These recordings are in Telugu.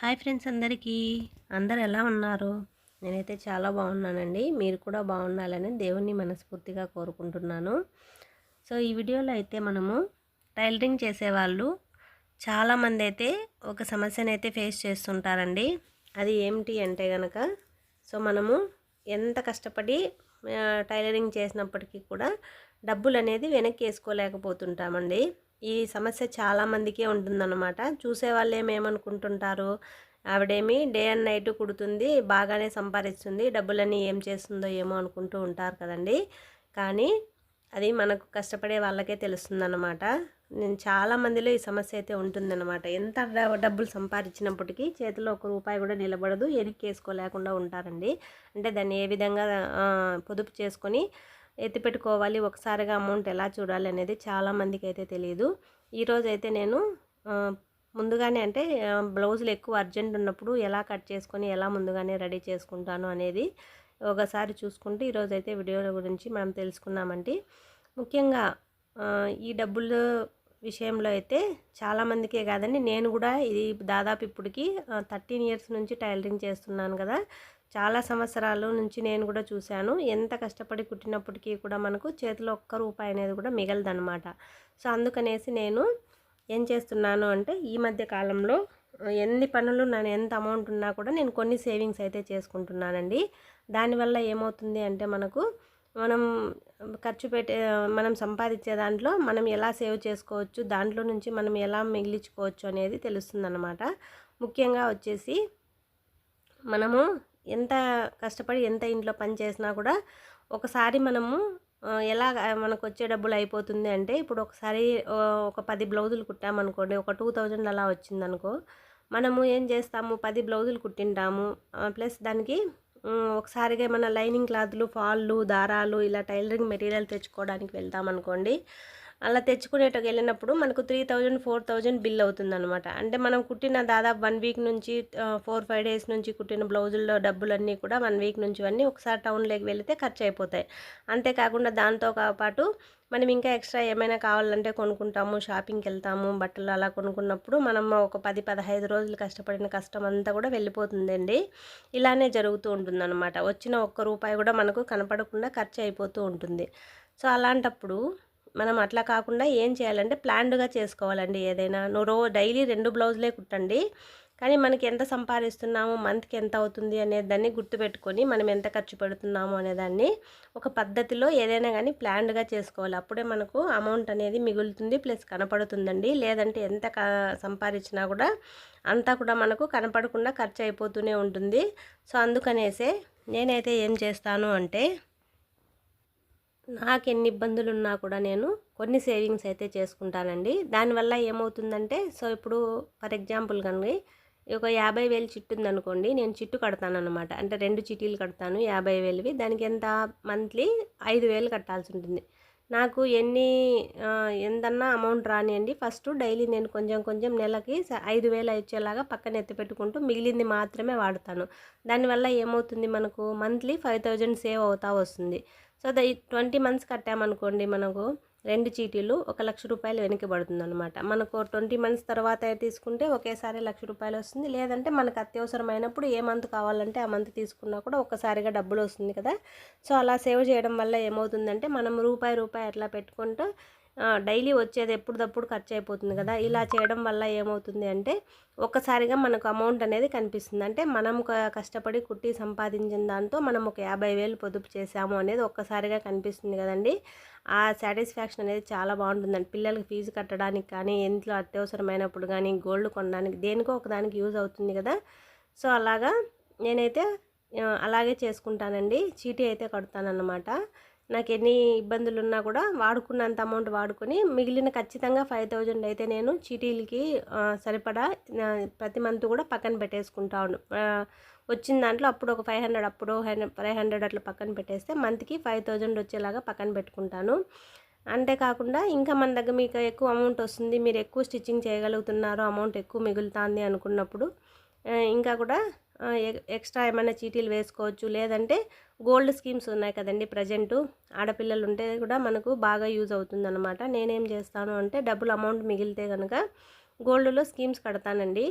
హాయ్ ఫ్రెండ్స్ అందరికీ. అందరు ఎలా ఉన్నారు? నేనైతే చాలా బాగున్నానండి. మీరు కూడా బాగుండాలని దేవుణ్ణి మనస్ఫూర్తిగా కోరుకుంటున్నాను. సో ఈ వీడియోలో అయితే మనము టైలరింగ్ చేసేవాళ్ళు చాలామంది అయితే ఒక సమస్యను అయితే ఫేస్ చేస్తుంటారండి. అది ఏమిటి అంటే కనుక సో మనము ఎంత కష్టపడి టైలరింగ్ చేసినప్పటికీ కూడా డబ్బులు అనేది వెనక్కి వేసుకోలేకపోతుంటామండి. ఈ సమస్య చాలామందికే ఉంటుందన్నమాట. చూసే వాళ్ళు ఏమేమనుకుంటుంటారు ఆవిడేమి డే అండ్ నైట్ కుడుతుంది బాగానే సంపాదిస్తుంది డబ్బులన్నీ ఏం చేస్తుందో ఏమో అనుకుంటూ ఉంటారు కదండి. కానీ అది మనకు కష్టపడే వాళ్ళకే తెలుస్తుందన్నమాట. నేను చాలా మందిలో ఈ సమస్య అయితే ఉంటుందన్నమాట. ఎంత డబ్బులు సంపాదించినప్పటికీ చేతిలో ఒక రూపాయి కూడా నిలబడదు వెనక్కి వేసుకోలేకుండా ఉంటారండి. అంటే దాన్ని ఏ విధంగా పొదుపు చేసుకొని ఎత్తిపెట్టుకోవాలి ఒకసారిగా అమౌంట్ ఎలా చూడాలి అనేది చాలామందికి అయితే తెలియదు ఈరోజు అయితే నేను ముందుగానే అంటే బ్లౌజులు ఎక్కువ అర్జెంట్ ఉన్నప్పుడు ఎలా కట్ చేసుకొని ఎలా ముందుగానే రెడీ చేసుకుంటాను అనేది ఒకసారి చూసుకుంటే ఈరోజు అయితే వీడియోల గురించి మనం తెలుసుకున్నామంటే ముఖ్యంగా ఈ డబ్బులు విషయంలో అయితే చాలామందికే కాదండి. నేను కూడా ఇది దాదాపు ఇప్పటికి థర్టీన్ ఇయర్స్ నుంచి టైలరింగ్ చేస్తున్నాను కదా. చాలా సంవత్సరాల నుంచి నేను కూడా చూశాను. ఎంత కష్టపడి కుట్టినప్పటికీ కూడా మనకు చేతిలో ఒక్క రూపాయి అనేది కూడా మిగలదనమాట సో అందుకనేసి నేను ఏం చేస్తున్నాను అంటే ఈ మధ్య కాలంలో ఎన్ని పనులు నేను ఎంత అమౌంట్ ఉన్నా కూడా నేను కొన్ని సేవింగ్స్ అయితే చేసుకుంటున్నానండి. దానివల్ల ఏమవుతుంది అంటే మనకు మనం ఖర్చు పెట్టే మనం సంపాదించే దాంట్లో మనం ఎలా సేవ్ చేసుకోవచ్చు దాంట్లో నుంచి మనం ఎలా మిగిలించుకోవచ్చు అనేది తెలుస్తుందన్నమాట. ముఖ్యంగా వచ్చేసి మనము ఎంత కష్టపడి ఎంత ఇంట్లో పని చేసినా కూడా ఒకసారి మనము ఎలా మనకు వచ్చే డబ్బులు అయిపోతుంది అంటే ఇప్పుడు ఒకసారి ఒక పది బ్లౌజులు కుట్టామనుకోండి ఒక టూ థౌజండ్ అలా వచ్చిందనుకో మనము ఏం చేస్తాము? పది బ్లౌజులు కుట్టింటాము. ప్లస్ దానికి ఒకసారిగా మన లైనింగ్ క్లాత్లు ఫాళ్ళు దారాలు ఇలా టైలరింగ్ మెటీరియల్ తెచ్చుకోవడానికి వెళ్తామనుకోండి అలా తెచ్చుకునేటకు వెళ్ళినప్పుడు మనకు three thousand four thousand bill అవుతుంది అనమాట అంటే మనం కుట్టిన దాదాపు వన్ వీక్ నుంచి ఫోర్ ఫైవ్ డేస్ నుంచి కుట్టిన బ్లౌజుల్లో డబ్బులన్నీ కూడా వన్ వీక్ నుంచి అన్నీ ఒకసారి టౌన్లోకి వెళితే ఖర్చు అయిపోతాయి అంతేకాకుండా దాంతో పాటు మనం ఇంకా ఎక్స్ట్రా ఏమైనా కావాలంటే కొనుక్కుంటాము షాపింగ్కి వెళ్తాము బట్టలు అలా కొనుక్కున్నప్పుడు మనం ఒక పది పదహైదు రోజులు కష్టపడిన కష్టం అంతా కూడా వెళ్ళిపోతుందండి. ఇలానే జరుగుతూ ఉంటుందన్నమాట. వచ్చిన ఒక్క రూపాయి కూడా మనకు కనపడకుండా ఖర్చు అయిపోతూ ఉంటుంది. సో అలాంటప్పుడు మనం అట్లా కాకుండా ఏం చేయాలంటే ప్లాన్డ్గా చేసుకోవాలండి ఏదైనా. నువ్వు రో డైలీ రెండు బ్లౌజులే కుట్టండి. కానీ మనకి ఎంత సంపాదిస్తున్నాము మంత్కి ఎంత అవుతుంది అనే దాన్ని గుర్తుపెట్టుకొని మనం ఎంత ఖర్చు పెడుతున్నాము అనేదాన్ని ఒక పద్ధతిలో ఏదైనా కానీ ప్లాన్డ్గా చేసుకోవాలి. అప్పుడే మనకు అమౌంట్ అనేది మిగులుతుంది ప్లస్ కనపడుతుందండి. లేదంటే ఎంత సంపాదించినా కూడా అంతా కూడా మనకు కనపడకుండా ఖర్చు అయిపోతూనే ఉంటుంది. సో అందుకనేసే నేనైతే ఏం చేస్తాను అంటే నాకు ఎన్ని ఇబ్బందులు ఉన్నా కూడా నేను కొన్ని సేవింగ్స్ అయితే చేసుకుంటానండి. దానివల్ల ఏమవుతుందంటే సో ఇప్పుడు ఫర్ ఎగ్జాంపుల్ కానీ ఒక యాభై వేలు చిట్టు ఉందనుకోండి నేను చిట్టు కడతాను అనమాట అంటే రెండు చిటీలు కడతాను యాభై వేలువి. దానికి ఎంత మంత్లీ ఐదు వేలు కట్టాల్సి ఉంటుంది. నాకు ఎన్ని ఎంతన్నా అమౌంట్ రానియండి. ఫస్ట్ డైలీ నేను కొంచెం కొంచెం నెలకి ఐదు వేలు వచ్చేలాగా పక్కన ఎత్తిపెట్టుకుంటూ మిగిలింది మాత్రమే వాడతాను. దానివల్ల ఏమవుతుంది మనకు? మంత్లీ ఫైవ్ థౌజండ్ సేవ్ అవుతా వస్తుంది. సో ద ట్వంటీ మంత్స్ కట్టామనుకోండి మనకు రెండు చీటీలు ఒక లక్ష రూపాయలు వెనక్కి పడుతుంది అనమాట మనకు ట్వంటీ మంత్స్ తర్వాత తీసుకుంటే ఒకేసారి లక్ష రూపాయలు వస్తుంది. లేదంటే మనకు అత్యవసరమైనప్పుడు ఏ మంత్ కావాలంటే ఆ మంత్ తీసుకున్నా కూడా ఒక్కసారిగా డబ్బులు వస్తుంది కదా. సో అలా సేవ్ చేయడం వల్ల ఏమవుతుందంటే మనం రూపాయి రూపాయి అట్లా పెట్టుకుంటూ డైలీ వచ్చేది ఎప్పుడప్పుడు ఖర్చు అయిపోతుంది కదా. ఇలా చేయడం వల్ల ఏమవుతుంది అంటే ఒక్కసారిగా మనకు అమౌంట్ అనేది కనిపిస్తుంది. అంటే మనం కష్టపడి కుట్టి సంపాదించిన దాంతో మనం ఒక యాభై వేలు పొదుపు చేసాము అనేది ఒక్కసారిగా కనిపిస్తుంది కదండి. ఆ సాటిస్ఫాక్షన్ అనేది చాలా బాగుంటుందండి. పిల్లలకి ఫీజు కట్టడానికి కానీ ఇంట్లో అత్యవసరమైనప్పుడు కానీ గోల్డ్ కొనడానికి దేనికో ఒకదానికి యూజ్ అవుతుంది కదా. సో అలాగా నేనైతే అలాగే చేసుకుంటానండి. చీటీ అయితే కడతానన్నమాట. నాకు ఎన్ని ఇబ్బందులు ఉన్నా కూడా వాడుకున్నంత అమౌంట్ వాడుకొని మిగిలిన ఖచ్చితంగా ఫైవ్ థౌజండ్ అయితే నేను చీటీలకి సరిపడా ప్రతి మంత్ కూడా పక్కన పెట్టేసుకుంటాను వచ్చిన దాంట్లో అప్పుడు ఒక ఫైవ్ హండ్రెడ్ అప్పుడు ఫైవ్ హండ్రెడ్ అట్లా పక్కన పెట్టేస్తే మంత్కి ఫైవ్ థౌజండ్ వచ్చేలాగా పక్కన పెట్టుకుంటాను. అంతేకాకుండా ఇంకా మన దగ్గర మీకు ఎక్కువ అమౌంట్ వస్తుంది మీరు ఎక్కువ స్టిచ్చింగ్ చేయగలుగుతున్నారు అమౌంట్ ఎక్కువ మిగులుతుంది అనుకున్నప్పుడు ఇంకా కూడా ఎక్స్ట్రా ఏమైనా చీటీలు వేసుకోవచ్చు లేదంటే గోల్డ్ స్కీమ్స్ ఉన్నాయి కదండి ప్రజెంటు. ఆడపిల్లలు ఉంటే కూడా మనకు బాగా యూజ్ అవుతుందన్నమాట. నేనేం చేస్తాను అంటే డబ్బులు అమౌంట్ మిగిలితే కనుక గోల్డ్లో స్కీమ్స్ కడతానండి.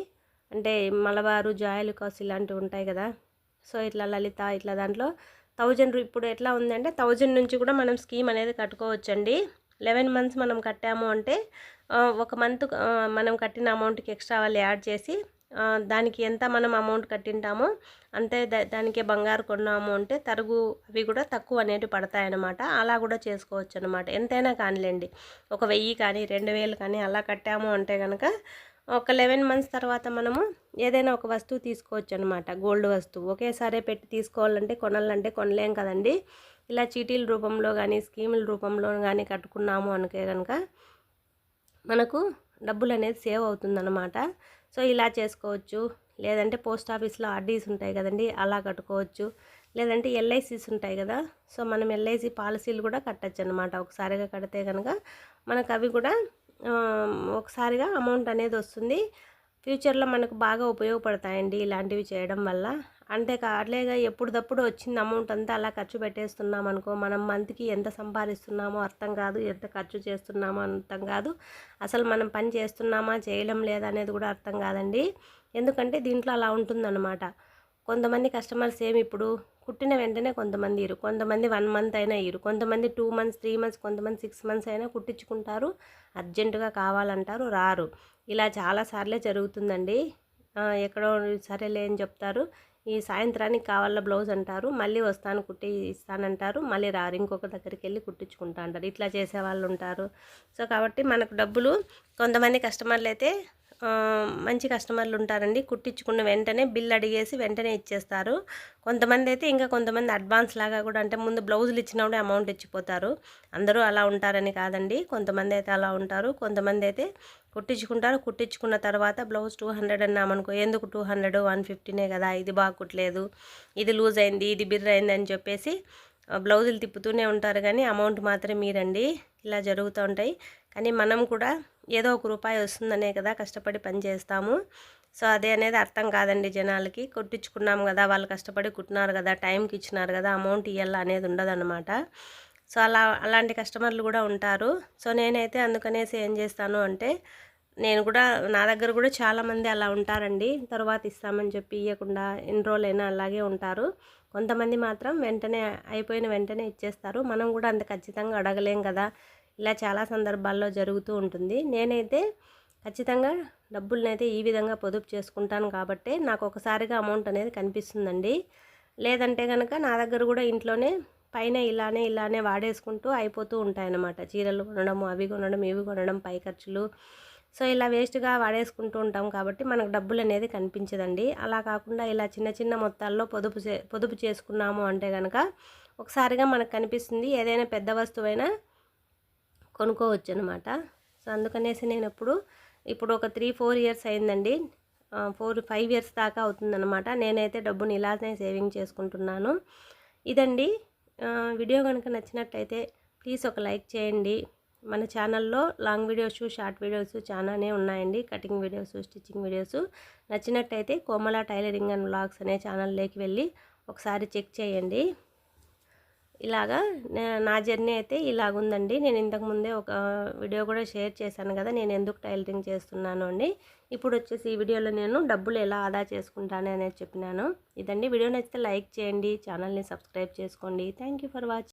అంటే మలబారు జాయలుకాస్ ఇలాంటివి ఉంటాయి కదా. సో ఇట్లా లలిత ఇట్లా దాంట్లో థౌజండ్ ఇప్పుడు ఎట్లా ఉందంటే థౌజండ్ నుంచి కూడా మనం స్కీమ్ అనేది కట్టుకోవచ్చండి. లెవెన్ మంత్స్ మనం కట్టాము అంటే ఒక మంత్ మనం కట్టిన అమౌంట్కి ఎక్స్ట్రా వాళ్ళు యాడ్ చేసి దానికి ఎంత మనం అమౌంట్ కట్టింటామో అంతే దానికి బంగారు కొన్నాము అంటే తరుగు అవి కూడా తక్కువ అనేటివి పడతాయన్నమాట. అలా కూడా చేసుకోవచ్చు అనమాట ఎంతైనా కానిలేండి. ఒక వెయ్యి కానీ రెండు వేలు కానీ అలా కట్టాము అంటే కనుక ఒక లెవెన్ మంత్స్ తర్వాత మనము ఏదైనా ఒక వస్తువు తీసుకోవచ్చు అనమాట గోల్డ్ వస్తువు. ఒకేసారి పెట్టి తీసుకోవాలంటే కొనాలంటే కొనలేం కదండి. ఇలా చీటీల రూపంలో కానీ స్కీముల రూపంలో కానీ కట్టుకున్నాము అనుకే కనుక మనకు డబ్బులు అనేది సేవ్ అవుతుందన్నమాట. సో ఇలా చేసుకోవచ్చు. లేదంటే పోస్ట్ ఆఫీస్లో ఆర్డీస్ ఉంటాయి కదండి అలా కట్టుకోవచ్చు. లేదంటే ఎల్ఐసీస్ ఉంటాయి కదా సో మనం ఎల్ఐసి పాలసీలు కూడా కట్టచ్చు అనమాట ఒకసారిగా కడితే కనుక మనకు అవి కూడా ఒకసారిగా అమౌంట్ అనేది వస్తుంది. ఫ్యూచర్లో మనకు బాగా ఉపయోగపడతాయండి ఇలాంటివి చేయడం వల్ల. అంటే కాడలేగా ఎప్పుడుదప్పుడు వచ్చింది అమౌంట్ అంతా అలా ఖర్చు పెట్టేస్తున్నాం అనుకో మనం మంత్కి ఎంత సంపాదిస్తున్నామో అర్థం కాదు ఎంత ఖర్చు చేస్తున్నామో అర్థం కాదు. అసలు మనం పని చేస్తున్నామా చేయడం లేదా అనేది కూడా అర్థం కాదండి. ఎందుకంటే దీంట్లో అలా ఉంటుందన్నమాట. కొంతమంది కస్టమర్స్ ఏమి ఇప్పుడు కుట్టిన వెంటనే కొంతమంది ఇరు కొంతమంది వన్ మంత్ అయినా ఇరు కొంతమంది టూ మంత్స్ త్రీ మంత్స్ కొంతమంది సిక్స్ మంత్స్ అయినా కుట్టించుకుంటారు అర్జెంటుగా కావాలంటారు రారు. ఇలా చాలాసార్లే జరుగుతుందండి. ఎక్కడో సరేలే అని చెప్తారు. ఈ సాయంత్రానికి కావాల బ్లౌజ్ అంటారు మళ్ళీ వస్తాను కుట్టి ఇస్తానంటారు మళ్ళీ రారు ఇంకొక దగ్గరికి వెళ్ళి కుట్టించుకుంటా అంటారు. ఇట్లా చేసే వాళ్ళు ఉంటారు. సో కాబట్టి మనకు డబ్బులు కొంతమంది కస్టమర్లు అయితే మంచి కస్టమర్లు ఉంటారండి కుట్టించుకున్న వెంటనే బిల్ అడిగేసి వెంటనే ఇచ్చేస్తారు. కొంతమంది అయితే ఇంకా కొంతమంది అడ్వాన్స్ లాగా కూడా అంటే ముందు బ్లౌజులు ఇచ్చినప్పుడే అమౌంట్ ఇచ్చిపోతారు. అందరూ అలా ఉంటారని కాదండి. కొంతమంది అయితే అలా ఉంటారు. కొంతమంది అయితే కుట్టించుకుంటారు. కుట్టించుకున్న తర్వాత బ్లౌజ్ టూ హండ్రెడ్ అన్నామనుకో ఎందుకు టూ హండ్రెడ్? వన్ ఫిఫ్టీనే కదా. ఇది బాగుట్లేదు ఇది లూజ్ అయింది. ఇది బిర్ర అయింది అని చెప్పేసి బ్లౌజులు తిప్పుతూనే ఉంటారు. కానీ అమౌంట్ మాత్రం మీరండి. ఇలా జరుగుతూ ఉంటాయి. కానీ మనం కూడా ఏదో ఒక రూపాయి వస్తుందనే కదా కష్టపడి పని చేస్తాము. సో అదే అనేది అర్థం కాదండి జనాలకి. కొట్టించుకున్నాము కదా వాళ్ళు కష్టపడి కుట్టినారు కదా టైంకి ఇచ్చినారు కదా అమౌంట్ ఇవ్వాలా అనేది ఉండదన్నమాట. సో అలా అలాంటి కస్టమర్లు కూడా ఉంటారు. సో నేనైతే అందుకనేసి ఏం చేస్తాను అంటే నేను కూడా నా దగ్గర కూడా చాలామంది అలా ఉంటారండి. తర్వాత ఇస్తామని చెప్పి ఇవ్వకుండా ఎన్ని రోజులైనా అలాగే ఉంటారు. కొంతమంది మాత్రం వెంటనే అయిపోయిన వెంటనే ఇచ్చేస్తారు. మనం కూడా అంత ఖచ్చితంగా అడగలేం కదా. ఇలా చాలా సందర్భాల్లో జరుగుతూ ఉంటుంది. నేనైతే ఖచ్చితంగా డబ్బులనైతే ఈ విధంగా పొదుపు చేసుకుంటాను కాబట్టి నాకు ఒకసారిగా అమౌంట్ అనేది కనిపిస్తుందండి. లేదంటే కనుక నా దగ్గర కూడా ఇంట్లోనే పైన ఇలానే ఇలానే వాడేసుకుంటూ అయిపోతూ ఉంటాయన్నమాట. చీరలు కొనడం అవి కొనడం ఇవి కొనడం పై ఖర్చులు. సో ఇలా వేస్ట్గా వాడేసుకుంటూ ఉంటాం కాబట్టి మనకు డబ్బులు అనేది కనిపించదండి. అలా కాకుండా ఇలా చిన్న చిన్న మొత్తాల్లో పొదుపు చే పొదుపు చేసుకున్నాము అంటే కనుక ఒకసారిగా మనకు కనిపిస్తుంది. ఏదైనా పెద్ద వస్తువైనా కొనుక్కోవచ్చు అనమాట సో అందుకనేసి నేను ఇప్పుడు ఇప్పుడు ఒక త్రీ ఫోర్ ఇయర్స్ అయిందండి. ఫోర్ ఫైవ్ ఇయర్స్ దాకా అవుతుందన్నమాట నేనైతే డబ్బుని ఇలానే సేవింగ్ చేసుకుంటున్నాను. ఇదండి. వీడియో కనుక నచ్చినట్టయితే ప్లీజ్ ఒక లైక్ చేయండి. మన ఛానల్లో లాంగ్ వీడియోస్ షార్ట్ వీడియోస్ చాలానే ఉన్నాయండి. Cutting videos stitching videos. నచ్చినట్టయితే కోమల టైలరింగ్ అండ్ బ్లాగ్స్ అనే ఛానల్లోకి వెళ్ళి ఒకసారి చెక్ చేయండి. ఇలాగా నా జర్నీ అయితే ఇలాగుందండి. నేను ఇంతకుముందే ఒక వీడియో కూడా షేర్ చేశాను కదా నేను ఎందుకు టైలరింగ్ చేస్తున్నాను అండి ఇప్పుడు వచ్చేసి ఈ వీడియోలో నేను డబ్బులు ఎలా ఆదా చేసుకుంటాను అనేది చెప్పినాను. ఇదండి. వీడియో నచ్చితే లైక్ చేయండి ఛానల్ని సబ్స్క్రైబ్ చేసుకోండి. Thank for watching